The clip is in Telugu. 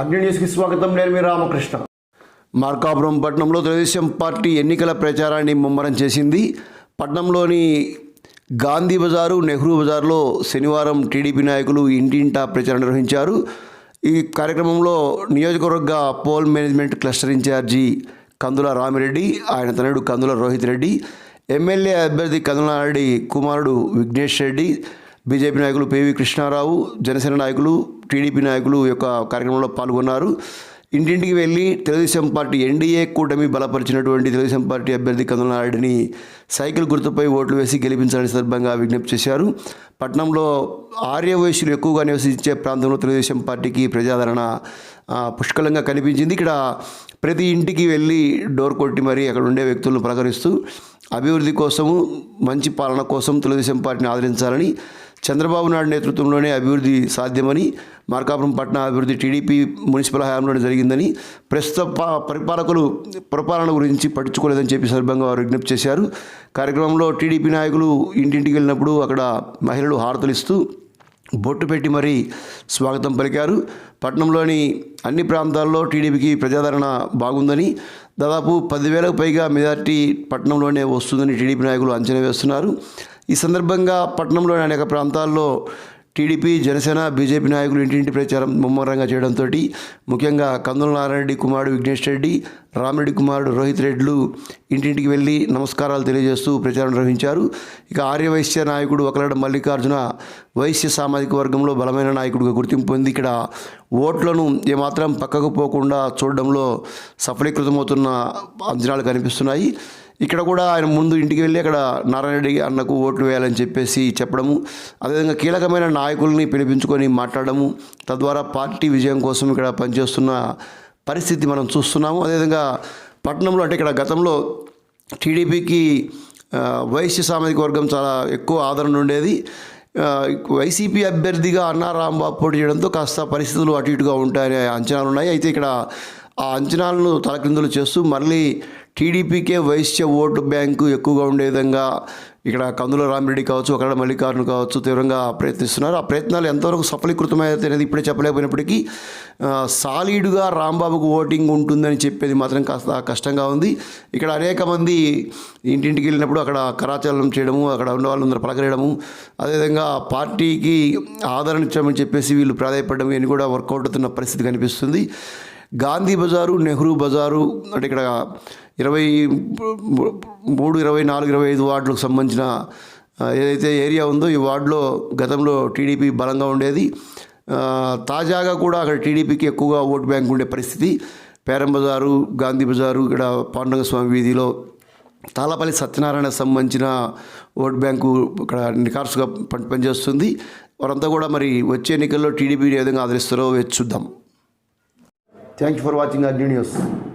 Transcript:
అగ్ని న్యూస్కి స్వాగతం నేను మీ రామకృష్ణ. మార్కాపురం పట్టణంలో తెలుగుదేశం పార్టీ ఎన్నికల ప్రచారాన్ని ముమ్మరం చేసింది. పట్టణంలోని గాంధీ బజారు నెహ్రూ బజార్లో శనివారం టీడీపీ నాయకులు ఇంటింటా ప్రచారం నిర్వహించారు. ఈ కార్యక్రమంలో నియోజకవర్గ poll management cluster incharge Kandula Ramireddy ఆయన తనయుడు కందుల రోహిత్ రెడ్డి ఎమ్మెల్యే అభ్యర్థి కందులారెడ్డి కుమారుడు విఘ్నేష్ రెడ్డి బీజేపీ నాయకులు పివి కృష్ణారావు జనసేన నాయకులు టీడీపీ నాయకులు యొక్క కార్యక్రమంలో పాల్గొన్నారు. ఇంటింటికి వెళ్ళి తెలుగుదేశం పార్టీ ఎన్డీఏ కూటమి బలపరిచినటువంటి తెలుగుదేశం పార్టీ అభ్యర్థి కందులనాయుడిని సైకిల్ గుర్తుపై ఓట్లు వేసి గెలిపించాలని సందర్భంగా విజ్ఞప్తి చేశారు. పట్నంలో ఆర్యవయసులు ఎక్కువగా నివసించే ప్రాంతంలో తెలుగుదేశం పార్టీకి ప్రజాదరణ పుష్కలంగా కనిపించింది. ఇక్కడ ప్రతి ఇంటికి వెళ్ళి డోర్ కొట్టి మరి అక్కడ ఉండే వ్యక్తులను ప్రకరిస్తూ అభివృద్ధి కోసము మంచి పాలన కోసం తెలుగుదేశం పార్టీని ఆదరించాలని చంద్రబాబు నాయుడు నేతృత్వంలోనే అభివృద్ధి సాధ్యమని మార్కాపురం పట్టణ అభివృద్ధి టీడీపీ మున్సిపల్ హయాంలోనే జరిగిందని ప్రస్తుత పా- పరిపాలకులు పురపాలన గురించి పట్టించుకోలేదని చెప్పి సందర్భంగా వారు విజ్ఞప్తి చేశారు. కార్యక్రమంలో టీడీపీ నాయకులు ఇంటింటికి వెళ్ళినప్పుడు అక్కడ మహిళలు హారతలు ఇస్తూ బొట్టు పెట్టి మరీ స్వాగతం పలికారు. పట్టణంలోని అన్ని ప్రాంతాల్లో టీడీపీకి ప్రజాదరణ బాగుందని దాదాపు పదివేలకు పైగా మెజార్టీ పట్టణంలోనే వస్తుందని టీడీపీ నాయకులు అంచనా వేస్తున్నారు. ఈ సందర్భంగా పట్టణంలోని అనేక ప్రాంతాల్లో టీడీపీ జనసేన బీజేపీ నాయకులు ఇంటింటి ప్రచారం ముమ్మరంగా చేయడంతో ముఖ్యంగా కందుల నారాయణరెడ్డి కుమారుడు విఘ్నేష్ రెడ్డి రామిరెడ్డి కుమారుడు రోహిత్ రెడ్లు ఇంటింటికి వెళ్ళి నమస్కారాలు తెలియజేస్తూ ప్రచారం నిర్వహించారు. ఇక ఆర్యవైశ్య నాయకుడు ఒకలాడ మల్లికార్జున వైశ్య సామాజిక వర్గంలో బలమైన నాయకుడిగా గుర్తింపు పొంది ఇక్కడ ఓట్లను ఏమాత్రం పక్కకు పోకుండా చూడడంలో సఫలీకృతమవుతున్న అంచనాలు కనిపిస్తున్నాయి. ఇక్కడ కూడా ఆయన ముందు ఇంటికి వెళ్ళి అక్కడ నారాయణరెడ్డి అన్నకు ఓట్లు వేయాలని చెప్పేసి చెప్పడము అదేవిధంగా కీలకమైన నాయకుల్ని పిలిపించుకొని మాట్లాడము తద్వారా పార్టీ విజయం కోసం ఇక్కడ పనిచేస్తున్న పరిస్థితి మనం చూస్తున్నాము. అదేవిధంగా పట్టణంలో అంటే ఇక్కడ గతంలో టీడీపీకి వైశ్య సామాజిక వర్గం చాలా ఎక్కువ ఆదరణ ఉండేది. వైసీపీ అభ్యర్థిగా అన్నా రాంబాబు పోటీ చేయడంతో కాస్త పరిస్థితులు అటు ఇటుగా ఉంటాయనే అంచనాలు ఉన్నాయి. అయితే ఇక్కడ ఆ అంచనాలను తలకిందులు చేస్తూ మళ్ళీ టీడీపీకే వైశ్య ఓటు బ్యాంకు ఎక్కువగా ఉండే విధంగా ఇక్కడ కందుల రామిరెడ్డి కావచ్చు అక్కడ మల్లికార్జున కావచ్చు తీవ్రంగా ప్రయత్నిస్తున్నారు. ఆ ప్రయత్నాలు ఎంతవరకు సఫలీకృతమైతే అనేది ఇప్పుడే చెప్పలేకపోయినప్పటికీ సాలిడ్గా సాలీడుగా రాంబాబుకు ఓటింగ్ ఉంటుందని చెప్పేది మాత్రం కాస్త కష్టంగా ఉంది. ఇక్కడ అనేక మంది ఇంటింటికి వెళ్ళినప్పుడు అక్కడ కరాచలనం చేయడము అక్కడ ఉన్న వాళ్ళందరూ పలకరేయడము అదేవిధంగా పార్టీకి ఆదరణ ఇచ్చామని చెప్పేసి వీళ్ళు ప్రాధాయపడడం ఇవన్నీ కూడా వర్కౌట్ అవుతున్న పరిస్థితి కనిపిస్తుంది. గాంధీ బజారు నెహ్రూ బజారు అంటే ఇక్కడ ఇరవై మూడు ఇరవై నాలుగు ఇరవై ఐదు వార్డులకు సంబంధించిన ఏదైతే ఏరియా ఉందో ఈ వార్డులో గతంలో టీడీపీ బలంగా ఉండేది. తాజాగా కూడా అక్కడ టీడీపీకి ఎక్కువగా ఓటు బ్యాంక్ ఉండే పరిస్థితి. పేరం బజారు గాంధీ బజారు ఇక్కడ పాండురంగ స్వామి వీధిలో తాళపల్లి సత్యనారాయణ సంబంధించిన ఓట్ బ్యాంకు ఇక్కడ నికార్సుగా పని పనిచేస్తుంది. వారంతా కూడా మరి వచ్చే ఎన్నికల్లో టీడీపీని ఏ విధంగా ఆదరిస్తారో వేచి చూద్దాం. Thanks for watching Agri News.